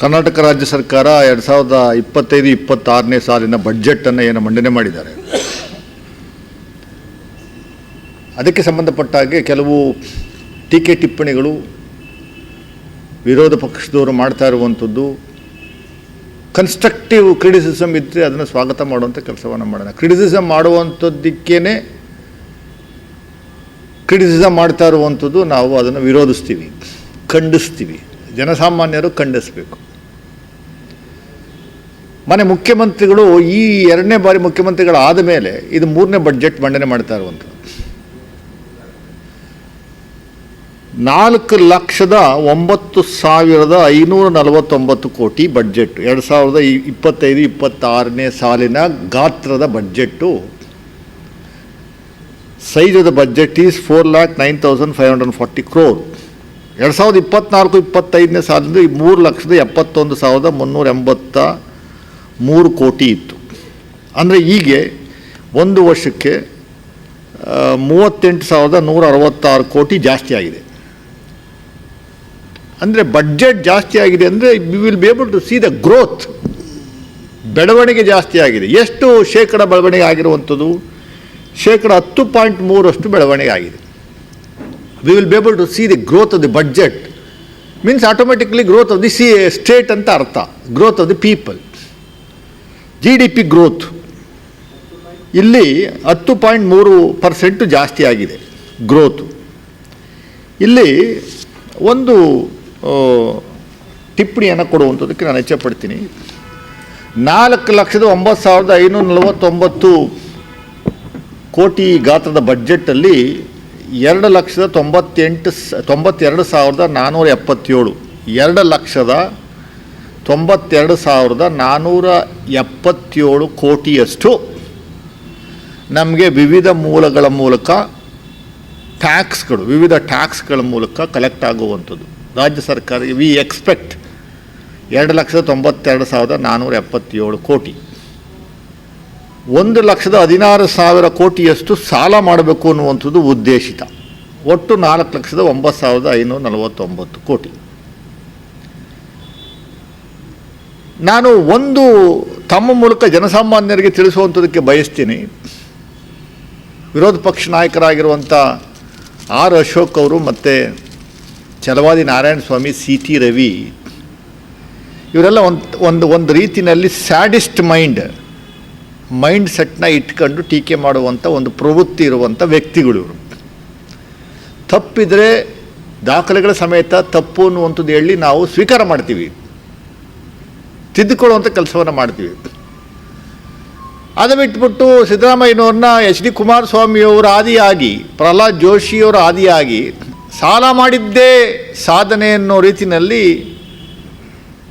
ಕರ್ನಾಟಕ ರಾಜ್ಯ ಸರ್ಕಾರ ಎರಡು ಸಾವಿರದ ಇಪ್ಪತ್ತೈದು, ಇಪ್ಪತ್ತಾರನೇ ಸಾಲಿನ ಬಡ್ಜೆಟನ್ನು ಏನು ಮಂಡನೆ ಮಾಡಿದ್ದಾರೆ? ಅದಕ್ಕೆ ಸಂಬಂಧಪಟ್ಟ ಹಾಗೆ ಕೆಲವು ಟೀಕೆ ಟಿಪ್ಪಣಿಗಳು ವಿರೋಧ ಪಕ್ಷದವರು ಮಾಡ್ತಾ ಇರುವಂಥದ್ದು ಕನ್ಸ್ಟ್ರಕ್ಟಿವ್ ಕ್ರಿಟಿಸಿಸಮ್ ಇದ್ದರೆ ಅದನ್ನು ಸ್ವಾಗತ ಮಾಡುವಂಥ ಕೆಲಸವನ್ನು ಮಾಡೋಣ. ಕ್ರಿಟಿಸಿಸಮ್ ಮಾಡುವಂಥದ್ದಕ್ಕೇ ಕ್ರಿಟಿಸಿಸಮ್ ಮಾಡ್ತಾ ಇರುವಂಥದ್ದು ನಾವು ಅದನ್ನು ವಿರೋಧಿಸ್ತೀವಿ, ಖಂಡಿಸ್ತೀವಿ. ಜನಸಾಮಾನ್ಯರು ಖಂಡಿಸಬೇಕು. ಮನೆ ಮುಖ್ಯಮಂತ್ರಿಗಳು ಈ ಎರಡನೇ ಬಾರಿ ಮುಖ್ಯಮಂತ್ರಿಗಳಾದ ಮೇಲೆ ಇದು ಮೂರನೇ ಬಡ್ಜೆಟ್ ಮಂಡನೆ ಮಾಡ್ತಾ ಇರುವಂಥದ್ದು. ನಾಲ್ಕು ಲಕ್ಷದ ಒಂಬತ್ತು ಸಾವಿರದ ಐನೂರ ನಲವತ್ತೊಂಬತ್ತು ಕೋಟಿ ಬಡ್ಜೆಟ್ ಎರಡು ಸಾವಿರದ ಇಪ್ಪತ್ತೈದು, ಇಪ್ಪತ್ತಾರನೇ ಸಾಲಿನ ಗಾತ್ರದ budget size of the budget is four lakh nine thousand five hundred forty crore ಎರಡು ಸಾವಿರದ ಇಪ್ಪತ್ತ್ನಾಲ್ಕು ಇಪ್ಪತ್ತೈದನೇ ಸಾಲಿಂದ ಮೂರು ಲಕ್ಷದ ಎಪ್ಪತ್ತೊಂದು ಸಾವಿರದ ಮುನ್ನೂರ ಎಂಬತ್ತ ಮೂರು ಕೋಟಿ ಇತ್ತು. ಅಂದರೆ ಹೀಗೆ ಒಂದು ವರ್ಷಕ್ಕೆ ಮೂವತ್ತೆಂಟು ಸಾವಿರದ ನೂರ ಅರವತ್ತಾರು ಕೋಟಿ ಜಾಸ್ತಿ ಆಗಿದೆ. ಅಂದರೆ ಬಡ್ಜೆಟ್ ಜಾಸ್ತಿ ಆಗಿದೆ ಅಂದರೆ we will be able to see the growth ಬೆಳವಣಿಗೆ ಜಾಸ್ತಿ ಆಗಿದೆ. ಎಷ್ಟು ಶೇಕಡ ಬೆಳವಣಿಗೆ ಆಗಿರುವಂಥದ್ದು? ಶೇಕಡ ಹತ್ತು ಪಾಯಿಂಟ್ ಮೂರಷ್ಟು ಬೆಳವಣಿಗೆ ಆಗಿದೆ. We will be able to see the growth of the budget means automatically growth of the C state ಅಂತ ಅರ್ಥ. Growth of the people G D P growth ಇಲ್ಲಿ ಹತ್ತು ಪಾಯಿಂಟ್ ಮೂರು ಪರ್ಸೆಂಟು ಜಾಸ್ತಿ ಆಗಿದೆ ಗ್ರೋತು ಇಲ್ಲಿ ಒಂದು ಟಿಪ್ಪಣಿಯನ್ನು ಕೊಡುವಂಥದ್ದಕ್ಕೆ ನಾನು ಇಚ್ಛೆಪಡ್ತೀನಿ ನಾಲ್ಕು ಲಕ್ಷದ ಒಂಬತ್ತು ಸಾವಿರದ ಐನೂರ ನಲವತ್ತೊಂಬತ್ತು ಕೋಟಿ ಗಾತ್ರದ ಬಜೆಟ್ಟಲ್ಲಿ ಎರಡು ಲಕ್ಷದ ತೊಂಬತ್ತೆಂಟು ಸ, ತೊಂಬತ್ತೆರಡು ಸಾವಿರದ ನಾನ್ನೂರ ಎಪ್ಪತ್ತೇಳು. ಎರಡು ಲಕ್ಷದ ತೊಂಬತ್ತೆರಡು ಸಾವಿರದ ನಾನ್ನೂರ ಎಪ್ಪತ್ತೇಳು ಕೋಟಿಯಷ್ಟು ನಮಗೆ ವಿವಿಧ ಮೂಲಗಳ ಮೂಲಕ ಟ್ಯಾಕ್ಸ್ಗಳು, ವಿವಿಧ ಟ್ಯಾಕ್ಸ್ಗಳ ಮೂಲಕ ಕಲೆಕ್ಟ್ ಆಗುವಂಥದ್ದು. ರಾಜ್ಯ ಸರ್ಕಾರ ವಿ ಎಕ್ಸ್ಪೆಕ್ಟ್ ಎರಡು ಲಕ್ಷದ ತೊಂಬತ್ತೆರಡು ಸಾವಿರದ ನಾನ್ನೂರ ಎಪ್ಪತ್ತೇಳು ಕೋಟಿ. ಒಂದು ಲಕ್ಷದ ಹದಿನಾರು ಸಾವಿರ ಕೋಟಿಯಷ್ಟು ಸಾಲ ಮಾಡಬೇಕು ಅನ್ನುವಂಥದ್ದು ಉದ್ದೇಶಿತ. ಒಟ್ಟು ನಾಲ್ಕು ಲಕ್ಷದ ಒಂಬತ್ತು ಸಾವಿರದ ಐನೂರ ನಲವತ್ತೊಂಬತ್ತು ಕೋಟಿ. ನಾನು ಒಂದು ತಮ್ಮ ಮೂಲಕ ಜನಸಾಮಾನ್ಯರಿಗೆ ತಿಳಿಸುವಂಥದಕ್ಕೆ ಬಯಸ್ತೀನಿ. ವಿರೋಧ ಪಕ್ಷ ನಾಯಕರಾಗಿರುವಂಥ ಆರ್ ಅಶೋಕ್ ಅವರು ಮತ್ತು ಚಲವಾದಿ ನಾರಾಯಣ ಸ್ವಾಮಿ ಸಿ ಟಿ ರವಿ, ಇವರೆಲ್ಲ ಒಂದು ಒಂದು ಒಂದು ರೀತಿಯಲ್ಲಿ ಸ್ಯಾಡಿಸ್ಟ್ ಮೈಂಡ್ ಮೈಂಡ್ ಸೆಟ್ನ ಇಟ್ಕೊಂಡು ಟೀಕೆ ಮಾಡುವಂಥ ಒಂದು ಪ್ರವೃತ್ತಿ ಇರುವಂಥ ವ್ಯಕ್ತಿಗಳು ಇವರು. ತಪ್ಪಿದರೆ ದಾಖಲೆಗಳ ಸಮೇತ ತಪ್ಪು ಅನ್ನುವಂಥದ್ದು ಹೇಳಿ ನಾವು ಸ್ವೀಕಾರ ಮಾಡ್ತೀವಿ. ತಿದ್ದುಕೊಳ್ಳುವಂಥ ಕೆಲಸವನ್ನು ಮಾಡ್ತೀವಿ. ಅದು ಬಿಟ್ಬಿಟ್ಟು ಸಿದ್ದರಾಮಯ್ಯನವ್ರನ್ನ ಎಚ್ ಡಿ ಕುಮಾರಸ್ವಾಮಿಯವರ ಆದಿಯಾಗಿ, ಪ್ರಹ್ಲಾದ್ ಜೋಶಿಯವರ ಆದಿಯಾಗಿ ಸಾಲ ಮಾಡಿದ್ದೇ ಸಾಧನೆ ಅನ್ನೋ ರೀತಿಯಲ್ಲಿ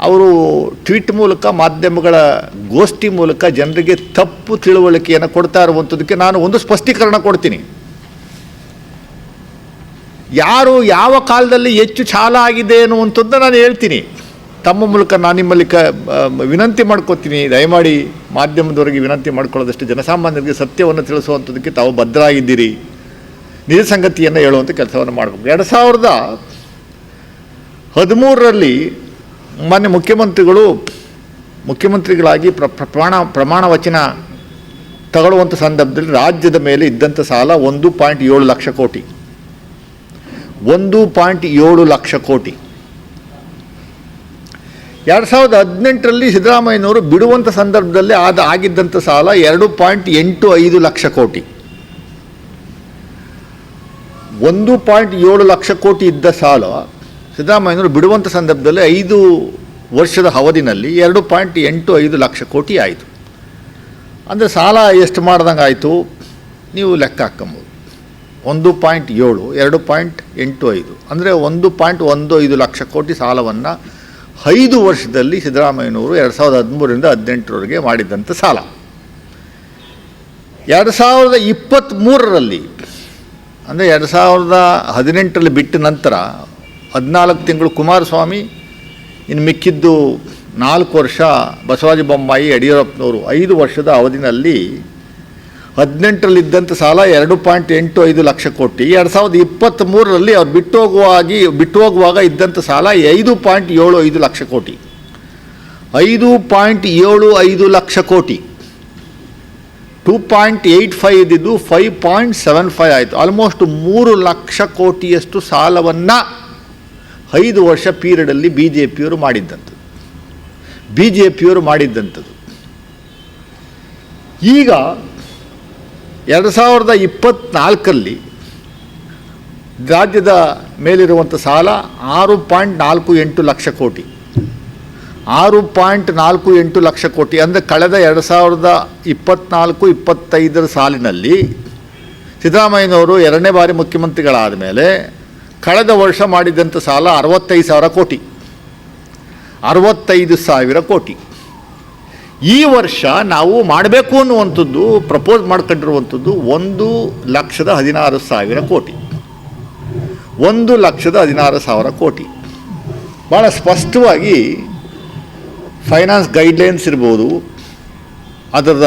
ಅವರು ಟ್ವೀಟ್ ಮೂಲಕ, ಮಾಧ್ಯಮಗಳ ಗೋಷ್ಠಿ ಮೂಲಕ ಜನರಿಗೆ ತಪ್ಪು ತಿಳುವಳಿಕೆಯನ್ನು ಕೊಡ್ತಾ ಇರುವಂಥದ್ದಕ್ಕೆ ನಾನು ಒಂದು ಸ್ಪಷ್ಟೀಕರಣ ಕೊಡ್ತೀನಿ. ಯಾರು ಯಾವ ಕಾಲದಲ್ಲಿ ಹೆಚ್ಚು ಚಾಲ ಆಗಿದೆ ಅನ್ನುವಂಥದ್ದು ನಾನು ಹೇಳ್ತೀನಿ. ತಮ್ಮ ಮೂಲಕ ನಾನು ನಿಮ್ಮಲ್ಲಿ ಕ ವಿನಂತಿ ಮಾಡ್ಕೋತೀನಿ. ದಯಮಾಡಿ ಮಾಧ್ಯಮದವರಿಗೆ ವಿನಂತಿ ಮಾಡ್ಕೊಳ್ಳೋದಷ್ಟು. ಜನಸಾಮಾನ್ಯರಿಗೆ ಸತ್ಯವನ್ನು ತಿಳಿಸುವಂಥದ್ದಕ್ಕೆ ತಾವು ಭದ್ರಾಗಿದ್ದೀರಿ ನಿಜ ಸಂಗತಿಯನ್ನು ಹೇಳುವಂಥ ಕೆಲಸವನ್ನು ಮಾಡಬೇಕು. ಎರಡು ಸಾವಿರದ ಹದಿಮೂರರಲ್ಲಿ ಮಾನ್ಯ ಮುಖ್ಯಮಂತ್ರಿಗಳು, ಮುಖ್ಯಮಂತ್ರಿಗಳಾಗಿ ಪ್ರ- ಪ್ರಮಾಣ ಪ್ರಮಾಣ ವಚನ ತಗೊಳ್ಳುವಂಥ ಸಂದರ್ಭದಲ್ಲಿ ರಾಜ್ಯದ ಮೇಲೆ ಇದ್ದಂಥ ಸಾಲ ಒಂದು ಪಾಯಿಂಟ್ ಏಳು ಲಕ್ಷ ಕೋಟಿ. ಒಂದು ಪಾಯಿಂಟ್ ಏಳು ಲಕ್ಷ ಕೋಟಿ. ಎರಡು ಸಾವಿರದ ಹದಿನೆಂಟರಲ್ಲಿ ಸಿದ್ದರಾಮಯ್ಯನವರು ಬಿಡುವಂಥ ಸಂದರ್ಭದಲ್ಲಿ ಆದ ಆಗಿದ್ದಂಥ ಸಾಲ ಎರಡು ಪಾಯಿಂಟ್ ಎಂಟು ಐದು ಲಕ್ಷ ಕೋಟಿ. ಒಂದು ಪಾಯಿಂಟ್ ಏಳು ಲಕ್ಷ ಕೋಟಿ ಇದ್ದ ಸಾಲ ಸಿದ್ದರಾಮಯ್ಯನವರು ಬಿಡುವಂಥ ಸಂದರ್ಭದಲ್ಲಿ ಐದು ವರ್ಷದ ಅವಧಿನಲ್ಲಿ ಎರಡು ಪಾಯಿಂಟ್ ಎಂಟು ಐದು ಲಕ್ಷ ಕೋಟಿ ಆಯಿತು. ಅಂದರೆ ಸಾಲ ಎಷ್ಟು ಮಾಡ್ದಂಗೆ ಆಯಿತು? ನೀವು ಲೆಕ್ಕ ಹಾಕ್ಕೊಂಬೋದು ಒಂದು ಪಾಯಿಂಟ್ ಏಳು, ಎರಡು ಪಾಯಿಂಟ್ ಎಂಟು ಐದು. ಅಂದರೆ ಒಂದು ಪಾಯಿಂಟ್ ಒಂದು ಐದು ಲಕ್ಷ ಕೋಟಿ ಸಾಲವನ್ನು ಐದು ವರ್ಷದಲ್ಲಿ ಸಿದ್ದರಾಮಯ್ಯನವರು ಎರಡು ಸಾವಿರದ ಹದಿಮೂರರಿಂದ ಹದಿನೆಂಟರವರೆಗೆ ಮಾಡಿದ್ದಂಥ ಸಾಲ. ಎರಡು ಸಾವಿರದ ಇಪ್ಪತ್ತ್ಮೂರರಲ್ಲಿ ಅಂದರೆ ಎರಡು ಸಾವಿರದ ಹದಿನೆಂಟರಲ್ಲಿ ಬಿಟ್ಟ ನಂತರ ಹದಿನಾಲ್ಕು ತಿಂಗಳು ಕುಮಾರಸ್ವಾಮಿ, ಇನ್ನು ಮಿಕ್ಕಿದ್ದು ನಾಲ್ಕು ವರ್ಷ ಬಸವರಾಜ ಬೊಮ್ಮಾಯಿ, ಯಡಿಯೂರಪ್ಪನವರು ಐದು ವರ್ಷದ ಅವಧಿನಲ್ಲಿ ಹದಿನೆಂಟರಲ್ಲಿದ್ದಂಥ ಸಾಲ ಎರಡು ಪಾಯಿಂಟ್ ಎಂಟು ಐದು ಲಕ್ಷ ಕೋಟಿ. ಎರಡು ಸಾವಿರದ ಇಪ್ಪತ್ತ್ಮೂರರಲ್ಲಿ ಅವ್ರು ಬಿಟ್ಟು ಹೋಗುವಾಗಿ ಬಿಟ್ಟು ಹೋಗುವಾಗ ಇದ್ದಂಥ ಸಾಲ ಐದು ಪಾಯಿಂಟ್ ಏಳು ಐದು ಲಕ್ಷ ಕೋಟಿ. ಐದು ಪಾಯಿಂಟ್ ಏಳು ಐದು ಲಕ್ಷ ಕೋಟಿ. ಟೂ ಪಾಯಿಂಟ್ ಏಯ್ಟ್ ಫೈವ್ ಇದ್ದಿದ್ದು ಫೈವ್ ಪಾಯಿಂಟ್ ಸೆವೆನ್ ಫೈವ್ ಆಯಿತು. ಆಲ್ಮೋಸ್ಟ್ ಮೂರು ಲಕ್ಷ ಕೋಟಿಯಷ್ಟು ಸಾಲವನ್ನು ಐದು ವರ್ಷ ಪೀರಿಯಡಲ್ಲಿ ಬಿ ಜೆ ಪಿಯವರು ಮಾಡಿದ್ದಂಥದ್ದು. ಬಿ ಜೆ ಪಿಯವರು ಮಾಡಿದ್ದಂಥದ್ದು. ಈಗ ಎರಡು ಸಾವಿರದ ಇಪ್ಪತ್ತ್ನಾಲ್ಕಲ್ಲಿ ರಾಜ್ಯದ ಮೇಲಿರುವಂಥ ಸಾಲ ಆರು ಪಾಯಿಂಟ್ ನಾಲ್ಕು ಎಂಟು ಲಕ್ಷ ಕೋಟಿ. ಆರು ಪಾಯಿಂಟ್ ನಾಲ್ಕು ಎಂಟು ಲಕ್ಷ ಕೋಟಿ ಅಂದರೆ ಕಳೆದ ಎರಡು ಸಾವಿರದ ಇಪ್ಪತ್ತ್ನಾಲ್ಕು ಇಪ್ಪತ್ತೈದರ ಸಾಲಿನಲ್ಲಿ ಸಿದ್ದರಾಮಯ್ಯನವರು ಎರಡನೇ ಬಾರಿ ಮುಖ್ಯಮಂತ್ರಿಗಳಾದ ಮೇಲೆ ಕಳೆದ ವರ್ಷ ಮಾಡಿದಂಥ ಸಾಲ ಅರವತ್ತೈದು ಸಾವಿರ ಕೋಟಿ. ಅರವತ್ತೈದು ಸಾವಿರ ಕೋಟಿ. ಈ ವರ್ಷ ನಾವು ಮಾಡಬೇಕು ಅನ್ನುವಂಥದ್ದು ಪ್ರಪೋಸ್ ಮಾಡ್ಕೊಂಡಿರುವಂಥದ್ದು ಒಂದು ಲಕ್ಷದ ಹದಿನಾರು ಸಾವಿರ ಕೋಟಿ. ಒಂದು ಲಕ್ಷದ ಹದಿನಾರು ಸಾವಿರ ಕೋಟಿ. ಭಾಳ ಸ್ಪಷ್ಟವಾಗಿ ಫೈನಾನ್ಸ್ ಗೈಡ್ಲೈನ್ಸ್ ಇರ್ಬೋದು, ಅದರ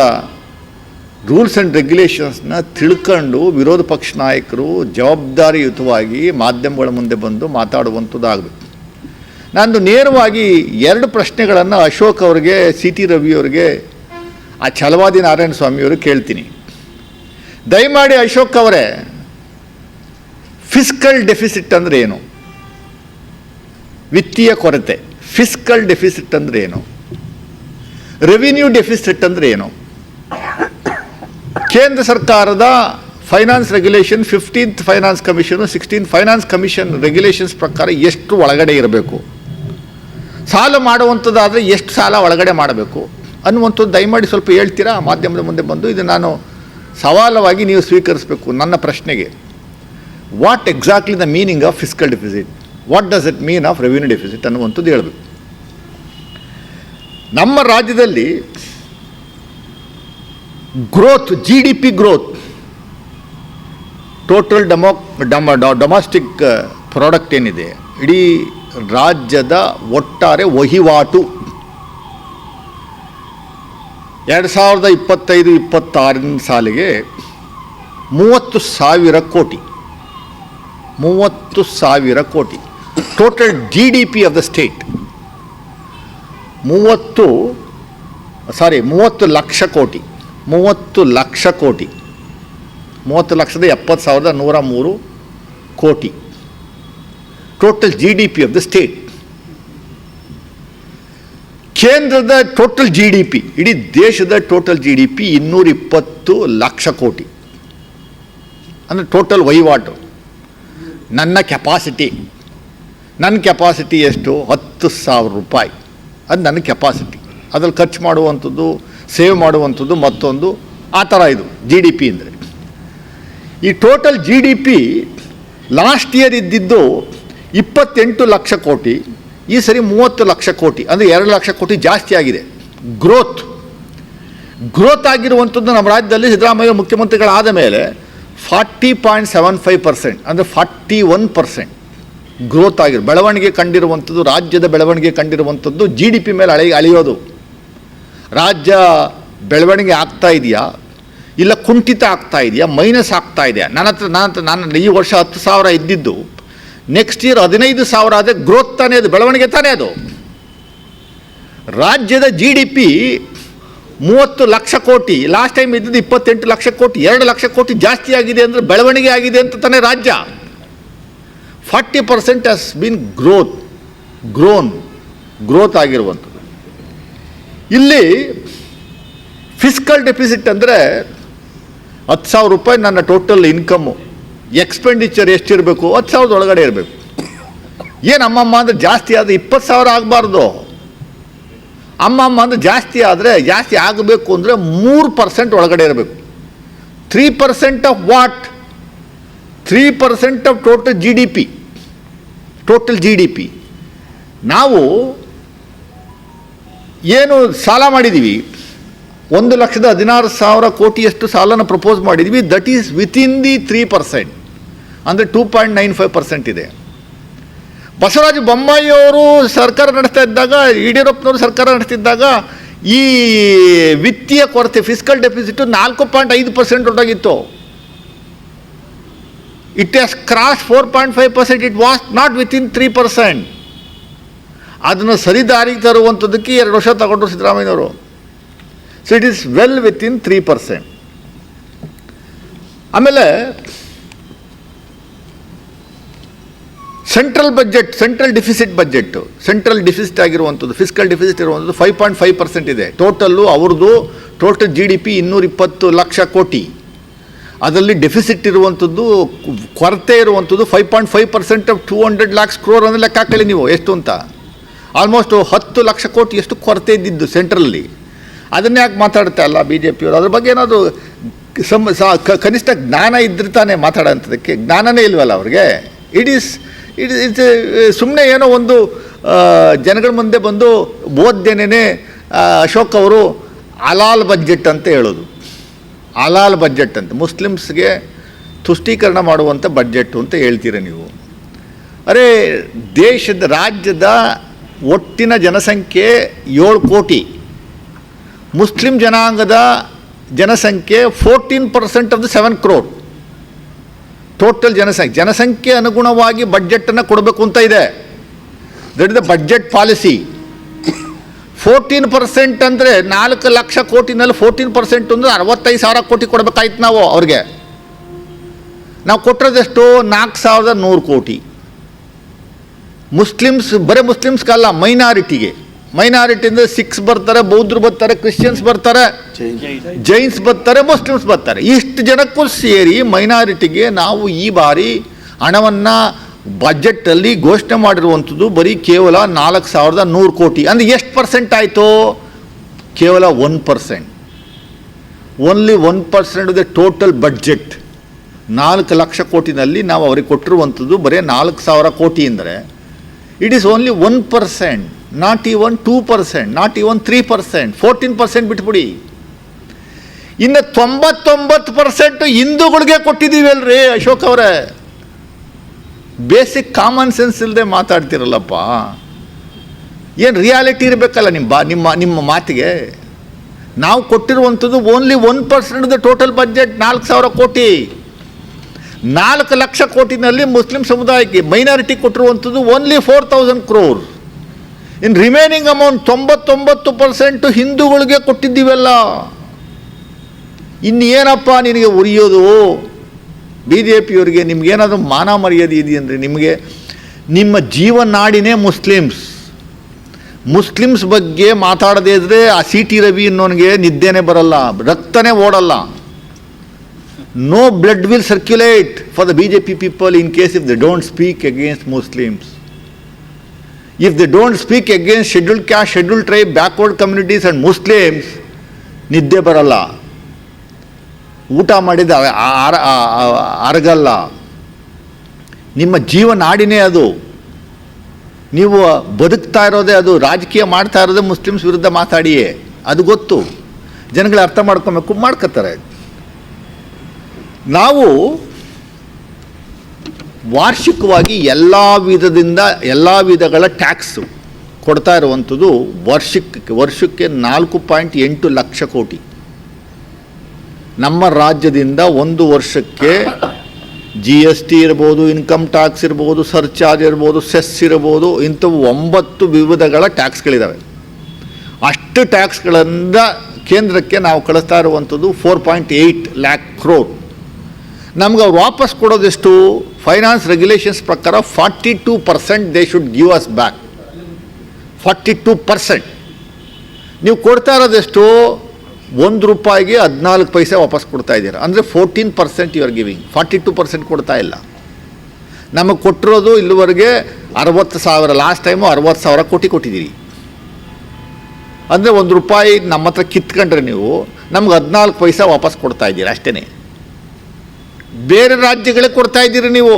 ರೂಲ್ಸ್ ಆ್ಯಂಡ್ ರೆಗ್ಯುಲೇಷನ್ಸ್ನ ತಿಳ್ಕೊಂಡು ವಿರೋಧ ಪಕ್ಷ ನಾಯಕರು ಜವಾಬ್ದಾರಿಯುತವಾಗಿ ಮಾಧ್ಯಮಗಳ ಮುಂದೆ ಬಂದು ಮಾತಾಡುವಂಥದ್ದಾಗಬೇಕು. ನಾನು ನೇರವಾಗಿ ಎರಡು ಪ್ರಶ್ನೆಗಳನ್ನು ಅಶೋಕ್ ಅವರಿಗೆ ಸಿ ಟಿ ರವಿಯವ್ರಿಗೆ ಆ ಛಲವಾದಿ ನಾರಾಯಣ ಸ್ವಾಮಿಯವರು ಕೇಳ್ತೀನಿ. ದಯಮಾಡಿ ಅಶೋಕ್ ಅವರೇ, ಫಿಸ್ಕಲ್ ಡೆಫಿಸಿಟ್ ಅಂದರೆ ಏನು? ವಿತ್ತೀಯ ಕೊರತೆ. ಫಿಸ್ಕಲ್ ಡೆಫಿಸಿಟ್ ಅಂದರೆ ಏನು? ರೆವಿನ್ಯೂ ಡೆಫಿಸಿಟ್ ಅಂದರೆ ಏನು? ಕೇಂದ್ರ ಸರ್ಕಾರದ finance regulation, fifteenth finance commission, sixteen finance commission regulations ಪ್ರಕಾರ ಎಷ್ಟು ಒಳಗಡೆ ಇರಬೇಕು? ಸಾಲ ಮಾಡುವಂಥದ್ದಾದರೆ ಎಷ್ಟು ಸಾಲ ಒಳಗಡೆ ಮಾಡಬೇಕು? ಅನ್ನುವಂಥದ್ದು ದಯಮಾಡಿ ಸ್ವಲ್ಪ ಹೇಳ್ತೀರಾ? ಮಾಧ್ಯಮದ ಮುಂದೆ ಬಂದು ಇದು ನಾನು ಸವಾಲವಾಗಿ ನೀವು ಸ್ವೀಕರಿಸಬೇಕು ನನ್ನ ಪ್ರಶ್ನೆಗೆ. What exactly the meaning of fiscal deficit what does it mean of revenue deficit ಅನ್ನುವಂಥದ್ದು ಹೇಳಬೇಕು. ನಮ್ಮ ರಾಜ್ಯದಲ್ಲಿ growth G D P growth total demo ಡಮ ಡೊಮೆಸ್ಟಿಕ್ ಪ್ರಾಡಕ್ಟ್ ಏನಿದೆ? ಇಡೀ ರಾಜ್ಯದ ಒಟ್ಟಾರೆ ವಹಿವಾಟು. ಎರಡು ಸಾವಿರದ ಇಪ್ಪತ್ತೈದು, ಇಪ್ಪತ್ತಾರನೇ ಸಾಲಿಗೆ ಮೂವತ್ತು ಸಾವಿರ ಕೋಟಿ. ಮೂವತ್ತು ಸಾವಿರ ಕೋಟಿ. Total G D P of the state ಮೂವತ್ತು ಸಾರಿ ಮೂವತ್ತು ಲಕ್ಷ ಕೋಟಿ. ಮೂವತ್ತು ಲಕ್ಷ ಕೋಟಿ. ಮೂವತ್ತು ಲಕ್ಷದ ಎಪ್ಪತ್ತು ಸಾವಿರದ ನೂರ ಮೂರು ಕೋಟಿ. Total G D P of the state ಕೇಂದ್ರದ ಟೋಟಲ್ ಜಿ ಡಿ ಪಿ ಇಡೀ ದೇಶದ ಟೋಟಲ್ ಜಿ ಡಿ ಪಿ ಇನ್ನೂರ ಇಪ್ಪತ್ತು ಲಕ್ಷ ಕೋಟಿ ಅಂದರೆ ಟೋಟಲ್ ವಹಿವಾಟು ನನ್ನ ಕೆಪಾಸಿಟಿ ನನ್ನ ಕೆಪಾಸಿಟಿ ಎಷ್ಟು ಹತ್ತು ಸಾವಿರ ರೂಪಾಯಿ ಅದು ನನ್ನ ಕೆಪಾಸಿಟಿ ಅದ್ರಲ್ಲಿ ಖರ್ಚು ಮಾಡುವಂಥದ್ದು ಸೇವ್ ಮಾಡುವಂಥದ್ದು ಮತ್ತೊಂದು ಆ ಥರ ಇದು ಜಿ ಡಿ ಪಿ ಅಂದರೆ ಈ total G D P last year ಇದ್ದಿದ್ದು ಇಪ್ಪತ್ತೆಂಟು ಲಕ್ಷ ಕೋಟಿ, ಈ ಸರಿ ಮೂವತ್ತು ಲಕ್ಷ ಕೋಟಿ, ಅಂದರೆ ಎರಡು ಲಕ್ಷ ಕೋಟಿ ಜಾಸ್ತಿ ಆಗಿದೆ. ಗ್ರೋತ್ ಗ್ರೋತ್ ಆಗಿರುವಂಥದ್ದು ನಮ್ಮ ರಾಜ್ಯದಲ್ಲಿ ಸಿದ್ದರಾಮಯ್ಯ ಮುಖ್ಯಮಂತ್ರಿಗಳಾದ ಮೇಲೆ forty point seven five percent, ಅಂದರೆ ಫಾರ್ಟಿ ಒನ್ ಪರ್ಸೆಂಟ್ ಗ್ರೋತ್ ಆಗಿರೋ, ಬೆಳವಣಿಗೆ ಕಂಡಿರುವಂಥದ್ದು, ರಾಜ್ಯದ ಬೆಳವಣಿಗೆ ಕಂಡಿರುವಂಥದ್ದು ಜಿ ಡಿ ಪಿ ಮೇಲೆ ಅಳಿ, ಅಳೆಯೋದು. ರಾಜ್ಯ ಬೆಳವಣಿಗೆ ಆಗ್ತಾ ಇದೆಯಾ? ಇಲ್ಲ ಕುಂಠಿತ ಆಗ್ತಾ ಇದೆಯಾ? ಮೈನಸ್ ಆಗ್ತಾ ಇದೆಯಾ? ನನ್ನ ಹತ್ರ ನನ್ನ ಹತ್ರ ನಾನು ಈ ವರ್ಷ ಹತ್ತು ಸಾವಿರ ಇದ್ದಿದ್ದು ನೆಕ್ಸ್ಟ್ ಇಯರ್ ಹದಿನೈದು ಸಾವಿರ ಆದರೆ ಗ್ರೋತ್ ತಾನೇ ಅದು, ಬೆಳವಣಿಗೆ ತಾನೇ ಅದು. ರಾಜ್ಯದ ಜಿ ಡಿ ಪಿ ಮೂವತ್ತು ಲಕ್ಷ ಕೋಟಿ ಲಾಸ್ಟ್ ಟೈಮ್ ಇದ್ದಿದ್ದು ಇಪ್ಪತ್ತೆಂಟು ಲಕ್ಷ ಕೋಟಿ, ಎರಡು ಲಕ್ಷ ಕೋಟಿ ಜಾಸ್ತಿ ಆಗಿದೆ ಅಂದರೆ ಬೆಳವಣಿಗೆ ಆಗಿದೆ ಅಂತ ತಾನೇ ರಾಜ್ಯ. Forty percent has been growth grown growth ಆಗಿರುವಂಥದ್ದು. ಇಲ್ಲಿ ಫಿಸ್ಕಲ್ ಡೆಪಿಸಿಟ್ ಅಂದರೆ ಹತ್ತು ಸಾವಿರ ರೂಪಾಯಿ ನನ್ನ ಟೋಟಲ್ ಇನ್ಕಮ್ಮು ಎಕ್ಸ್ಪೆಂಡಿಚರ್ ಎಷ್ಟಿರಬೇಕು? ಹತ್ತು ಸಾವಿರದ ಒಳಗಡೆ ಇರಬೇಕು. ಏನು ಅಮ್ಮಮ್ಮ ಅಂದರೆ ಜಾಸ್ತಿ ಆದರೆ ಇಪ್ಪತ್ತು ಸಾವಿರ ಆಗಬಾರ್ದು. ಅಮ್ಮಮ್ಮ ಅಂದರೆ ಜಾಸ್ತಿ ಆದರೆ ಜಾಸ್ತಿ ಆಗಬೇಕು ಅಂದರೆ ಮೂರು ಪರ್ಸೆಂಟ್ ಒಳಗಡೆ ಇರಬೇಕು. Three percent of what three percent of total G D P total G D P ನಾವು ಏನು ಸಾಲ ಮಾಡಿದ್ದೀವಿ ಒಂದು ಲಕ್ಷದ ಹದಿನಾರು ಸಾವಿರ ಕೋಟಿಯಷ್ಟು ಸಾಲನ ಪ್ರಪೋಸ್ ಮಾಡಿದ್ವಿ. That is within the three percent ಅಂದರೆ two point nine five percent ಇದೆ. ಬಸವರಾಜ ಬೊಮ್ಮಾಯಿಯವರು ಸರ್ಕಾರ ನಡೆಸ್ತಾ ಇದ್ದಾಗ, ಯಡಿಯೂರಪ್ಪನವರು ಸರ್ಕಾರ ನಡೆಸ್ತಿದ್ದಾಗ ಈ ವಿತ್ತೀಯ ಕೊರತೆ ಫಿಸ್ಕಲ್ ಡೆಫಿಸಿಟು ನಾಲ್ಕು ಪಾಯಿಂಟ್ ಐದು percent ಹೊರಟಾಗಿತ್ತು it as cross four point five percent it was not within three percent ಅದನ್ನು ಸರಿದಾರಿಗೆ ತರುವಂಥದ್ದಕ್ಕೆ ಎರಡು ವರ್ಷ ತಗೊಂಡ್ರು ಸಿದ್ದರಾಮಯ್ಯನವರು. So it is well within three percent ಆಮೇಲೆ central budget central deficit budget central deficit ಆಗಿರುವಂಥದ್ದು ಫಿಸಿಕಲ್ ಡಿಫಿಸಿಟ್ ಇರುವಂಥದ್ದು ಫೈವ್ ಪಾಯಿಂಟ್ ಫೈವ್ ಪರ್ಸೆಂಟ್ ಇದೆ. ಟೋಟಲ್ಲು ಅವ್ರದ್ದು ಟೋಟಲ್ ಜಿ ಡಿ ಪಿ ಇನ್ನೂರ ಇಪ್ಪತ್ತು ಲಕ್ಷ ಕೋಟಿ. ಅದರಲ್ಲಿ ಡೆಫಿಸಿಟ್ ಇರುವಂಥದ್ದು, ಕೊರತೆ ಇರುವಂಥದ್ದು five point five percent of two hundred lakhs crore ಅಂದರೆ ಲೆಕ್ಕ ಹಾಕಳಿ ನೀವು, ಎಷ್ಟು ಅಂತ. ಆಲ್ಮೋಸ್ಟ್ ಹತ್ತು ಲಕ್ಷ ಕೋಟಿ ಎಷ್ಟು ಕೊರತೆ ಇದ್ದಿದ್ದು ಸೆಂಟ್ರಲ್ಲಿ ಅದನ್ನೇ ಯಾಕೆ ಮಾತಾಡ್ತಾ ಅಲ್ಲ ಬಿ ಜೆ ಪಿಯವರು ಅದ್ರ ಬಗ್ಗೆ ಏನಾದರೂ ಸಮ ಕನಿಷ್ಠ ಜ್ಞಾನ ಇದ್ದರೆ ತಾನೇ ಮಾತಾಡೋಂಥದ್ದಕ್ಕೆ ಜ್ಞಾನನೇ ಇಲ್ವಲ್ಲ ಅವ್ರಿಗೆ. ಇಟ್ ಈಸ್ ಇಟ್ ಇಟ್ಸ್ ಸುಮ್ಮನೆ ಏನೋ ಒಂದು ಜನಗಳ ಮುಂದೆ ಬಂದು ಓದ್ದೇನೇ ಅಶೋಕ್ ಅವರು ಅಲಾಲ್ ಬಜೆಟ್ ಅಂತ ಹೇಳೋದು. ಅಲಾಲ್ ಬಜೆಟ್ ಅಂತ. ಮುಸ್ಲಿಮ್ಸ್ಗೆ ತುಷ್ಟೀಕರಣ ಮಾಡುವಂಥ ಬಜೆಟ್ಟು ಅಂತ ಹೇಳ್ತೀರ ನೀವು. ಅರೆ, ದೇಶದ, ರಾಜ್ಯದ ಒಟ್ಟಿನ ಜನಸಂಖ್ಯೆ ಏಳು ಕೋಟಿ. ಮುಸ್ಲಿಂ ಜನಾಂಗದ ಜನಸಂಖ್ಯೆ fourteen percent of the seven crore total ಜನಸಂಖ್ಯೆ. ಜನಸಂಖ್ಯೆ ಅನುಗುಣವಾಗಿ ಬಡ್ಜೆಟನ್ನು ಕೊಡಬೇಕು ಅಂತ ಇದೆ. That is the budget policy fourteen percent ಅಂದರೆ ನಾಲ್ಕು ಲಕ್ಷ ಕೋಟಿನಲ್ಲಿ ಫೋರ್ಟೀನ್ ಪರ್ಸೆಂಟ್ ಅಂದರೆ ಅರವತ್ತೈದು ಸಾವಿರ ಕೋಟಿ ಕೊಡಬೇಕಾಯ್ತು ನಾವು ಅವ್ರಿಗೆ. ನಾವು ಕೊಟ್ಟಿರೋದೆಷ್ಟು ನಾಲ್ಕು ಸಾವಿರದ ನೂರು ಕೋಟಿ. ಮುಸ್ಲಿಮ್ಸ್, ಬರೀ ಮುಸ್ಲಿಮ್ಸ್ಗಲ್ಲ ಮೈನಾರಿಟಿಗೆ ಮೈನಾರಿಟಿ ಅಂದರೆ ಸಿಖ್ಸ್ ಬರ್ತಾರೆ, ಬೌದ್ಧರು ಬರ್ತಾರೆ, ಕ್ರಿಶ್ಚಿಯನ್ಸ್ ಬರ್ತಾರೆ, ಜೈನ್ಸ್ ಬರ್ತಾರೆ, ಮುಸ್ಲಿಮ್ಸ್ ಬರ್ತಾರೆ. ಇಷ್ಟು ಜನಕ್ಕೂ ಸೇರಿ ಮೈನಾರಿಟಿಗೆ ನಾವು ಈ ಬಾರಿ ಹಣವನ್ನು ಬಜೆಟಲ್ಲಿ ಘೋಷಣೆ ಮಾಡಿರುವಂಥದ್ದು ಬರೀ ಕೇವಲ ನಾಲ್ಕು ಸಾವಿರದ ನೂರು ಕೋಟಿ. ಅಂದರೆ ಎಷ್ಟು ಪರ್ಸೆಂಟ್ ಆಯಿತು? ಕೇವಲ one percent only one percent the total budget ನಾಲ್ಕು ಲಕ್ಷ ಕೋಟಿನಲ್ಲಿ ನಾವು ಅವ್ರಿಗೆ ಕೊಟ್ಟಿರುವಂಥದ್ದು ಬರೀ ನಾಲ್ಕು ಸಾವಿರ ಕೋಟಿ ಅಂದರೆ it is only one percent not even two percent not even three percent fourteen percent ಬಿಟ್ಬಿಡಿ. ಇನ್ನು ತೊಂಬತ್ತೊಂಬತ್ತು ಪರ್ಸೆಂಟ್ ಹಿಂದೂಗಳಿಗೆ ಕೊಟ್ಟಿದ್ದೀವಿ ಅಲ್ರಿ ಅಶೋಕ್ ಅವರೇ. ಬೇಸಿಕ್ ಕಾಮನ್ ಸೆನ್ಸ್ ಇಲ್ಲದೆ ಮಾತಾಡ್ತಿರಲ್ಲಪ್ಪ. ಏನು ರಿಯಾಲಿಟಿ ಇರಬೇಕಲ್ಲ ನಿಮ್ಮ ಬಾ, ನಿಮ್ಮ ನಿಮ್ಮ ಮಾತಿಗೆ. ನಾವು ಕೊಟ್ಟಿರುವಂಥದ್ದು only one percent the total budget ನಾಲ್ಕು ಸಾವಿರ ಕೋಟಿ. ನಾಲ್ಕು ಲಕ್ಷ ಕೋಟಿನಲ್ಲಿ ಮುಸ್ಲಿಂ ಸಮುದಾಯಕ್ಕೆ ಮೈನಾರಿಟಿ ಕೊಟ್ಟಿರುವಂಥದ್ದು only four thousand crore in remaining amount ತೊಂಬತ್ತೊಂಬತ್ತು ಪರ್ಸೆಂಟು ಹಿಂದೂಗಳಿಗೆ ಕೊಟ್ಟಿದ್ದೀವಲ್ಲ. ಇನ್ನೇನಪ್ಪ ನಿನಗೆ ಉರಿಯೋದು? ಬಿ ಜೆ ಪಿಯವರಿಗೆ ನಿಮಗೇನಾದರೂ ಮಾನ ಮರ್ಯಾದೆ ಇದೆಯಂದರೆ ನಿಮಗೆ ನಿಮ್ಮ ಜೀವನಾಡಿನೇ ಮುಸ್ಲಿಮ್ಸ್. ಮುಸ್ಲಿಮ್ಸ್ ಬಗ್ಗೆ ಮಾತಾಡದೇ ಇದ್ದರೆ ಆ ಸಿ ಟಿ ರವಿ ಅನ್ನೋನಿಗೆ ನಿದ್ದೆನೇ ಬರಲ್ಲ, ರಕ್ತನೇ ಓಡಲ್ಲ. No blood will circulate for the B J P people in case if they don't speak against Muslims if they don't speak against scheduled caste, scheduled tribe, backward communities and Muslims ನಿದ್ದೆ ಬರಲ್ಲ. ಊಟ ಮಾಡಿದ ಆ- ಅರಗಲ್ಲ. ನಿಮ್ಮ ಜೀವನಾಡಿನೇ ಅದು. ನೀವು ಬದುಕ್ತಾ ಇರೋದೇ ಅದು ರಾಜಕೀಯ ಮಾಡ್ತಾ ಇರೋದೇ ಮುಸ್ಲಿಮ್ಸ್ ವಿರುದ್ಧ ಮಾತಾಡಿಯೇ. ಅದು ಗೊತ್ತು. ಜನಗಳು ಅರ್ಥ ಮಾಡ್ಕೊಬೇಕು ಮಾಡ್ಕೋತಾರೆ. ನಾವು ವಾರ್ಷಿಕವಾಗಿ ಎಲ್ಲ ವಿಧದಿಂದ ಎಲ್ಲ ವಿಧಗಳ ಟ್ಯಾಕ್ಸು ಕೊಡ್ತಾ ಇರುವಂಥದ್ದು ವರ್ಷಕ್ಕೆ ವರ್ಷಕ್ಕೆ ನಾಲ್ಕು ಪಾಯಿಂಟ್ ಎಂಟು ಲಕ್ಷ ಕೋಟಿ. ನಮ್ಮ ರಾಜ್ಯದಿಂದ ಒಂದು ವರ್ಷಕ್ಕೆ ಜಿ ಎಸ್ ಟಿ ಇರ್ಬೋದು ಇನ್ಕಮ್ ಟ್ಯಾಕ್ಸ್ ಇರ್ಬೋದು ಸರ್ಚಾರ್ಜ್ ಇರ್ಬೋದು ಸೆಸ್ ಇರ್ಬೋದು, ಇಂಥವು ಒಂಬತ್ತು ವಿವಿಧಗಳ ಟ್ಯಾಕ್ಸ್ಗಳಿದ್ದಾವೆ ಅಷ್ಟು ಟ್ಯಾಕ್ಸ್ಗಳಿಂದ ಕೇಂದ್ರಕ್ಕೆ ನಾವು ಕಳಿಸ್ತಾ ಇರುವಂಥದ್ದು four point eight lakh crore ನಮ್ಗೆ ವಾಪಸ್ ಕೊಡೋದೆಷ್ಟು? ಫೈನಾನ್ಸ್ ರೆಗ್ಯುಲೇಷನ್ಸ್ ಪ್ರಕಾರ forty two percent they should give us back forty two percent ನೀವು ಕೊಡ್ತಾ ಇರೋದೆಷ್ಟು? ಒಂದು ರೂಪಾಯಿಗೆ ಹದಿನಾಲ್ಕು ಪೈಸೆ ವಾಪಸ್ ಕೊಡ್ತಾ ಇದ್ದೀರಾ. ಅಂದರೆ fourteen percent you are giving forty two percent ಕೊಡ್ತಾ ಇಲ್ಲ. ನಮಗೆ ಕೊಟ್ಟಿರೋದು ಇಲ್ಲಿವರೆಗೆ ಅರವತ್ತು ಸಾವಿರ. ಲಾಸ್ಟ್ ಟೈಮು ಅರವತ್ತು ಸಾವಿರ ಕೋಟಿ ಕೊಟ್ಟಿದ್ದೀರಿ. ಅಂದರೆ ಒಂದು ರೂಪಾಯಿ ನಮ್ಮ ಹತ್ರ ಕಿತ್ಕೊಂಡ್ರೆ ನೀವು ನಮ್ಗೆ ಹದಿನಾಲ್ಕು ಪೈಸೆ ವಾಪಸ್ ಕೊಡ್ತಾ ಇದ್ದೀರಾ ಅಷ್ಟೇ ಬೇರೆ ರಾಜ್ಯಗಳಿಗೆ ಕೊಡ್ತಾ ಇದ್ದೀರಿ ನೀವು.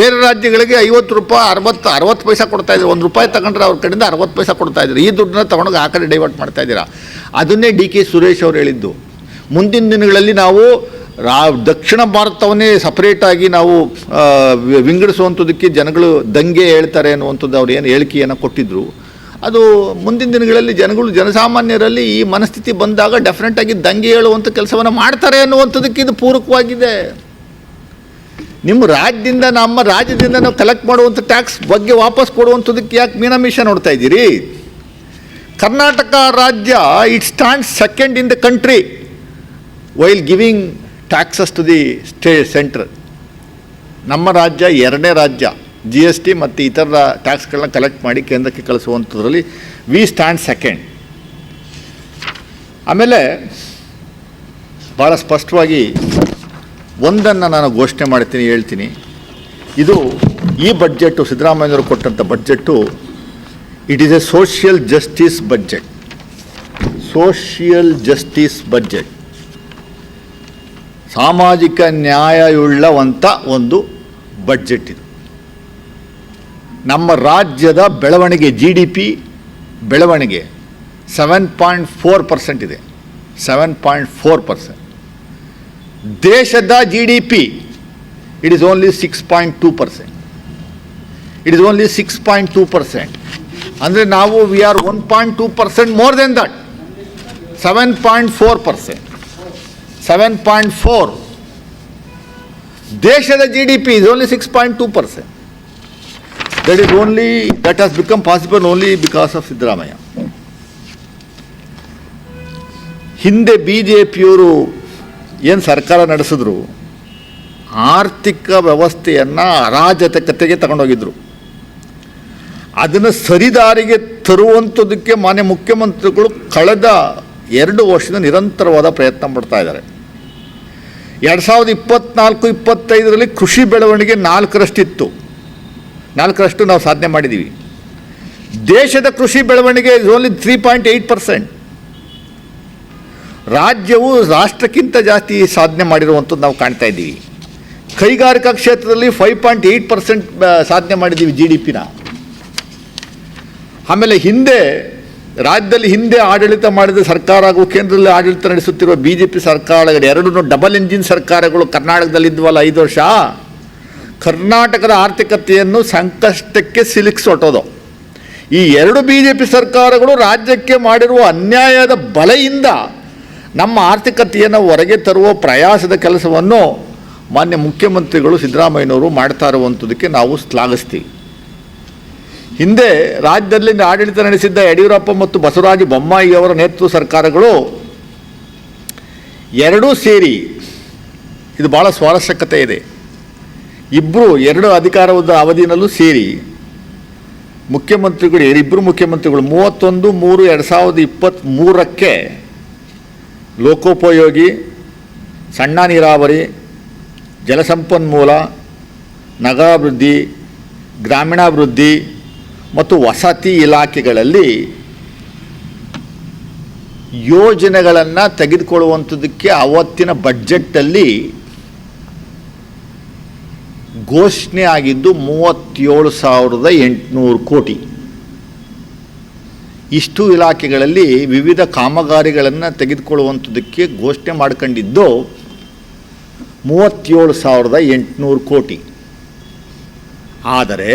ಬೇರೆ ರಾಜ್ಯಗಳಿಗೆ ಐವತ್ತು ರೂಪಾಯಿ, ಅರವತ್ತು ಅರವತ್ತು ಪೈಸೆ ಕೊಡ್ತಾ ಇದ್ದೀರಿ. ಒಂದು ರೂಪಾಯಿ ತಗೊಂಡ್ರೆ ಅವ್ರ ಕಡೆಯಿಂದ ಅರವತ್ತು ಪೈಸೆ ಕೊಡ್ತಾ ಇದ್ದೀರಿ. ಈ ದುಡ್ಡನ್ನ ತಗೊಂಡೋಗಿ ಆ ಕಡೆ ಡೈವರ್ಟ್ ಮಾಡ್ತಾ ಇದ್ದೀರಾ? ಅದನ್ನೇ ಡಿ ಕೆ ಸುರೇಶ್ ಅವರು ಹೇಳಿದ್ದು. ಮುಂದಿನ ದಿನಗಳಲ್ಲಿ ನಾವು ರಾ, ದಕ್ಷಿಣ ಭಾರತವನ್ನೇ ಸಪ್ರೇಟಾಗಿ ನಾವು ವಿಂಗಡಿಸುವಂಥದ್ದಕ್ಕೆ ಜನಗಳು ದಂಗೆ ಹೇಳ್ತಾರೆ ಅನ್ನುವಂಥದ್ದು ಅವ್ರು ಏನು ಹೇಳಿಕೆಯನ್ನು ಕೊಟ್ಟಿದ್ದರು ಅದು ಮುಂದಿನ ದಿನಗಳಲ್ಲಿ ಜನಗಳು, ಜನಸಾಮಾನ್ಯರಲ್ಲಿ ಈ ಮನಸ್ಥಿತಿ ಬಂದಾಗ ಡೆಫಿನೆಟಾಗಿ ದಂಗೆ ಹೇಳುವಂಥ ಕೆಲಸವನ್ನು ಮಾಡ್ತಾರೆ ಅನ್ನುವಂಥದ್ದಕ್ಕೆ ಇದು ಪೂರಕವಾಗಿದೆ. ನಿಮ್ಮ ರಾಜ್ಯದಿಂದ ನಮ್ಮ ರಾಜ್ಯದಿಂದ ನಾವು ಕಲೆಕ್ಟ್ ಮಾಡುವಂಥ ಟ್ಯಾಕ್ಸ್ ಬಗ್ಗೆ ವಾಪಸ್ ಕೊಡುವಂಥದ್ದಕ್ಕೆ ಯಾಕೆ ಮೀನಾಮಿಷ ನೋಡ್ತಾ ಇದ್ದೀರಿ? ಕರ್ನಾಟಕ ರಾಜ್ಯ it stand second in the country while giving taxes to the stay centre ನಮ್ಮ ರಾಜ್ಯ, ಎರಡನೇ ರಾಜ್ಯ ಜಿ ಎಸ್ ಟಿ ಮತ್ತು ಇತರ ಟ್ಯಾಕ್ಸ್ಗಳನ್ನ ಕಲೆಕ್ಟ್ ಮಾಡಿ ಕೇಂದ್ರಕ್ಕೆ ಕಳಿಸುವಂಥದ್ರಲ್ಲಿ ವಿ ಸ್ಟ್ಯಾಂಡ್ ಸೆಕೆಂಡ್ ಆಮೇಲೆ ಭಾಳ ಸ್ಪಷ್ಟವಾಗಿ ಒಂದನ್ನು ನಾನು ಘೋಷಣೆ ಮಾಡ್ತೀನಿ, ಹೇಳ್ತೀನಿ. ಇದು ಈ ಬಡ್ಜೆಟ್ಟು ಸಿದ್ದರಾಮಯ್ಯವರು ಕೊಟ್ಟಂಥ budget it is a social justice budget social justice budget ಸಾಮಾಜಿಕ ನ್ಯಾಯವುಳ್ಳವಂಥ ಒಂದು ಬಡ್ಜೆಟ್ ಇದು. ನಮ್ಮ ರಾಜ್ಯದ ಬೆಳವಣಿಗೆ ಜಿ ಡಿ ಪಿ ಬೆಳವಣಿಗೆ ಸೆವೆನ್ ಪಾಯಿಂಟ್ ಫೋರ್ ಪರ್ಸೆಂಟ್ ಇದೆ. ಸೆವೆನ್ ಪಾಯಿಂಟ್ ಫೋರ್ ಪರ್ಸೆಂಟ್ ದೇಶದ G D P it is only six point two percent it is only six point two percent ಅಂದರೆ ನಾವು we are one point two percent more than that seven point four percent seven point four ದೇಶದ G D P is only six point two percent that is only that has become possible only because of Siddaramaiah ಹಿಂದೆ B J ಪಿಯವರು ಏನು ಸರ್ಕಾರ ನಡೆಸಿದ್ರು, ಆರ್ಥಿಕ ವ್ಯವಸ್ಥೆಯನ್ನು ಅರಾಜಕತೆಗೆ ತಗೊಂಡೋಗಿದ್ರು. ಅದನ್ನು ಸರಿದಾರಿಗೆ ತರುವಂಥದ್ದಕ್ಕೆ ಮಾನ್ಯ ಮುಖ್ಯಮಂತ್ರಿಗಳು ಕಳೆದ ಎರಡು ವರ್ಷದ ನಿರಂತರವಾದ ಪ್ರಯತ್ನ ಪಡ್ತಾ ಇದ್ದಾರೆ. ಎರಡು ಸಾವಿರದ ಇಪ್ಪತ್ನಾಲ್ಕು, ಇಪ್ಪತ್ತೈದರಲ್ಲಿ ಕೃಷಿ ಬೆಳವಣಿಗೆ ನಾಲ್ಕರಷ್ಟಿತ್ತು. ನಾಲ್ಕರಷ್ಟು ನಾವು ಸಾಧನೆ ಮಾಡಿದ್ದೀವಿ. ದೇಶದ ಕೃಷಿ ಬೆಳವಣಿಗೆ is only three point eight percent ರಾಜ್ಯವು ರಾಷ್ಟ್ರಕ್ಕಿಂತ ಜಾಸ್ತಿ ಸಾಧನೆ ಮಾಡಿರುವಂಥದ್ದು ನಾವು ಕಾಣ್ತಾ ಇದ್ದೀವಿ. ಕೈಗಾರಿಕಾ ಕ್ಷೇತ್ರದಲ್ಲಿ ಫೈವ್ ಪಾಯಿಂಟ್ ಏಯ್ಟ್ ಪರ್ಸೆಂಟ್ ಸಾಧನೆ ಮಾಡಿದ್ದೀವಿ ಜಿ ಡಿ ಪಿನ ಆಮೇಲೆ ಹಿಂದೆ, ರಾಜ್ಯದಲ್ಲಿ ಹಿಂದೆ ಆಡಳಿತ ಮಾಡಿದ ಸರ್ಕಾರ ಹಾಗೂ ಕೇಂದ್ರದಲ್ಲಿ ಆಡಳಿತ ನಡೆಸುತ್ತಿರುವ ಬಿ ಜೆ ಪಿ ಸರ್ಕಾರಗಳು ಎರಡೂ ಡಬಲ್ ಇಂಜಿನ್ ಸರ್ಕಾರಗಳು ಕರ್ನಾಟಕದಲ್ಲಿದ್ವಲ್ಲ ಐದು ವರ್ಷ. ಕರ್ನಾಟಕದ ಆರ್ಥಿಕತೆಯನ್ನು ಸಂಕಷ್ಟಕ್ಕೆ ಸಿಲುಕಿಸೊಟ್ಟೋದು ಈ ಎರಡು ಬಿ ಜೆ ಪಿ ಸರ್ಕಾರಗಳು ರಾಜ್ಯಕ್ಕೆ ಮಾಡಿರುವ ಅನ್ಯಾಯದ ಬಲೆಯಿಂದ ನಮ್ಮ ಆರ್ಥಿಕತೆಯನ್ನು ಹೊರಗೆ ತರುವ ಪ್ರಯಾಸದ ಕೆಲಸವನ್ನು ಮಾನ್ಯ ಮುಖ್ಯಮಂತ್ರಿಗಳು ಸಿದ್ದರಾಮಯ್ಯನವರು ಮಾಡ್ತಾ ಇರುವಂಥದ್ದಕ್ಕೆ ನಾವು ಶ್ಲಾಘಿಸ್ತೀವಿ. ಹಿಂದೆ ರಾಜ್ಯದಲ್ಲಿ ಆಡಳಿತ ನಡೆಸಿದ್ದ ಯಡಿಯೂರಪ್ಪ ಮತ್ತು ಬಸವರಾಜ ಬೊಮ್ಮಾಯಿ ಅವರ ನೇತೃತ್ವ ಸರ್ಕಾರಗಳು ಎರಡೂ ಸೇರಿ ಇದು ಭಾಳ ಸ್ವಾರಸ್ಯಕತೆ ಇದೆ. ಇಬ್ಬರು ಎರಡು ಅಧಿಕಾರದ ಅವಧಿನಲ್ಲೂ ಸೇರಿ ಮುಖ್ಯಮಂತ್ರಿಗಳು, ಇಬ್ಬರು ಮುಖ್ಯಮಂತ್ರಿಗಳು ಮೂವತ್ತೊಂದು ಮೂರು ಎರಡು ಸಾವಿರದ ಇಪ್ಪತ್ತ್ಮೂರಕ್ಕೆ ಲೋಕೋಪಯೋಗಿ, ಸಣ್ಣ ನೀರಾವರಿ, ಜಲಸಂಪನ್ಮೂಲ, ನಗರಾಭಿವೃದ್ಧಿ, ಗ್ರಾಮೀಣಾಭಿವೃದ್ಧಿ ಮತ್ತು ವಸತಿ ಇಲಾಖೆಗಳಲ್ಲಿ ಯೋಜನೆಗಳನ್ನು ತೆಗೆದುಕೊಳ್ಳುವಂಥದ್ದಕ್ಕೆ ಅವತ್ತಿನ ಬಡ್ಜೆಟ್ಟಲ್ಲಿ ಘೋಷಣೆ ಆಗಿದ್ದು ಮೂವತ್ತೇಳು ಸಾವಿರದ ಎಂಟುನೂರು ಕೋಟಿ. ಇಷ್ಟು ಇಲಾಖೆಗಳಲ್ಲಿ ವಿವಿಧ ಕಾಮಗಾರಿಗಳನ್ನು ತೆಗೆದುಕೊಳ್ಳುವಂಥದ್ದಕ್ಕೆ ಘೋಷಣೆ ಮಾಡ್ಕೊಂಡಿದ್ದು ಮೂವತ್ತೇಳು ಸಾವಿರದ ಎಂಟುನೂರು ಕೋಟಿ. ಆದರೆ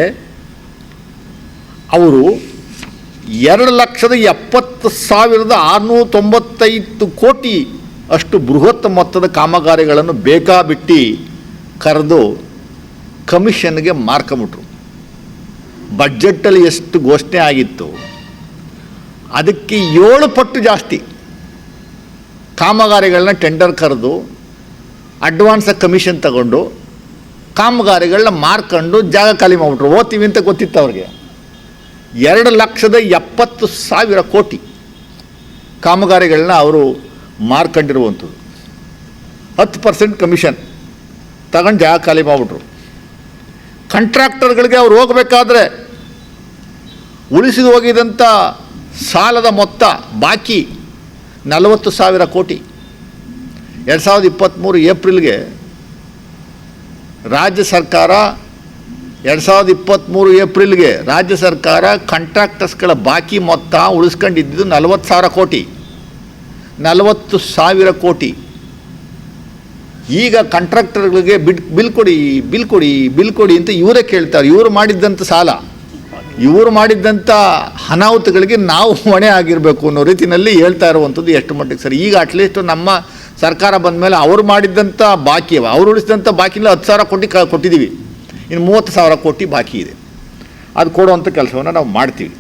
ಅವರು ಎರಡು ಲಕ್ಷದ ಎಪ್ಪತ್ತು ಸಾವಿರದ ಆರುನೂರ ತೊಂಬತ್ತೈದು ಕೋಟಿ ಅಷ್ಟು ಬೃಹತ್ ಮೊತ್ತದ ಕಾಮಗಾರಿಗಳನ್ನು ಬೇಕಾಬಿಟ್ಟು ಕರೆದು ಕಮಿಷನ್ಗೆ ಮಾರ್ಕೊಂಬಿಟ್ರು ಬಡ್ಜೆಟ್ಟಲ್ಲಿ ಎಷ್ಟು ಘೋಷಣೆ ಆಗಿತ್ತು? ಅದಕ್ಕೆ ಏಳು ಪಟ್ಟು ಜಾಸ್ತಿ. ಕಾಮಗಾರಿಗಳನ್ನ ಟೆಂಡರ್ ಕರೆದು ಅಡ್ವಾನ್ಸಾಗಿ ಕಮಿಷನ್ ತಗೊಂಡು, ಕಾಮಗಾರಿಗಳನ್ನ ಮಾರ್ಕೊಂಡು ಜಾಗ ಖಾಲಿ ಮಾಡಿಬಿಟ್ರು. ಓದ್ತೀವಿ ಅಂತ ಗೊತ್ತಿತ್ತು ಅವ್ರಿಗೆ. ಎರಡು ಲಕ್ಷದ ಎಪ್ಪತ್ತು ಸಾವಿರ ಕೋಟಿ ಕಾಮಗಾರಿಗಳನ್ನ ಅವರು ಮಾರ್ಕೊಂಡಿರುವಂಥದ್ದು. ಹತ್ತು ಪರ್ಸೆಂಟ್ ಕಮಿಷನ್ ತಗೊಂಡು ಜಾಗ ಖಾಲಿ ಮಾಡಿಬಿಟ್ರು. ಕಂಟ್ರಾಕ್ಟರ್ಗಳಿಗೆ ಅವ್ರು ಹೋಗಬೇಕಾದ್ರೆ ಉಳಿಸಿದು ಹೋಗಿದಂಥ ಸಾಲದ ಮೊತ್ತ ಬಾಕಿ ನಲವತ್ತು ಸಾವಿರ ಕೋಟಿ. ಎರಡು ಸಾವಿರದ ಇಪ್ಪತ್ತ್ಮೂರು ಏಪ್ರಿಲ್ಗೆ ರಾಜ್ಯ ಸರ್ಕಾರ, ಎರಡು ಸಾವಿರದ ಇಪ್ಪತ್ತ್ಮೂರು ಏಪ್ರಿಲ್ಗೆ ರಾಜ್ಯ ಸರ್ಕಾರ ಕಾಂಟ್ರಾಕ್ಟರ್ಸ್ಗಳ ಬಾಕಿ ಮೊತ್ತ ಉಳಿಸ್ಕೊಂಡಿದ್ದು ನಲವತ್ತು ಸಾವಿರ ಕೋಟಿ. ನಲವತ್ತು ಸಾವಿರ ಕೋಟಿ. ಈಗ ಕಾಂಟ್ರಾಕ್ಟರ್ಗಳಿಗೆ ಬಿಡ್, ಬಿಲ್ ಕೊಡಿ ಬಿಲ್ ಕೊಡಿ ಬಿಲ್ ಕೊಡಿ ಅಂತ ಇವರೇ ಕೇಳ್ತಾರೆ. ಇವರು ಮಾಡಿದ್ದಂಥ ಸಾಲ. ಇವರು ಮಾಡಿದ್ದಂಥ ಅನಾಹುತಗಳಿಗೆ ನಾವು ಹೊಣೆ ಆಗಿರಬೇಕು ಅನ್ನೋ ರೀತಿಯಲ್ಲಿ ಹೇಳ್ತಾ ಇರುವಂಥದ್ದು ಎಷ್ಟು ಮಟ್ಟಿಗೆ ಸರಿ. ಈಗ ಅಟ್ಲೀಸ್ಟ್ ನಮ್ಮ ಸರ್ಕಾರ ಬಂದ ಮೇಲೆ ಅವ್ರು ಮಾಡಿದ್ದಂಥ ಬಾಕಿ ಅವ. ಅವ್ರು ಉಳಿಸಿದಂಥ ಬಾಕಿನ ಹತ್ತು ಸಾವಿರ ಕೋಟಿ ಕೊಟ್ಟಿದ್ದೀವಿ. ಇನ್ನು ಮೂವತ್ತು ಸಾವಿರ ಕೋಟಿ ಬಾಕಿ ಇದೆ. ಅದು ಕೊಡುವಂಥ ಕೆಲಸವನ್ನು ನಾವು ಮಾಡ್ತೀವಿ.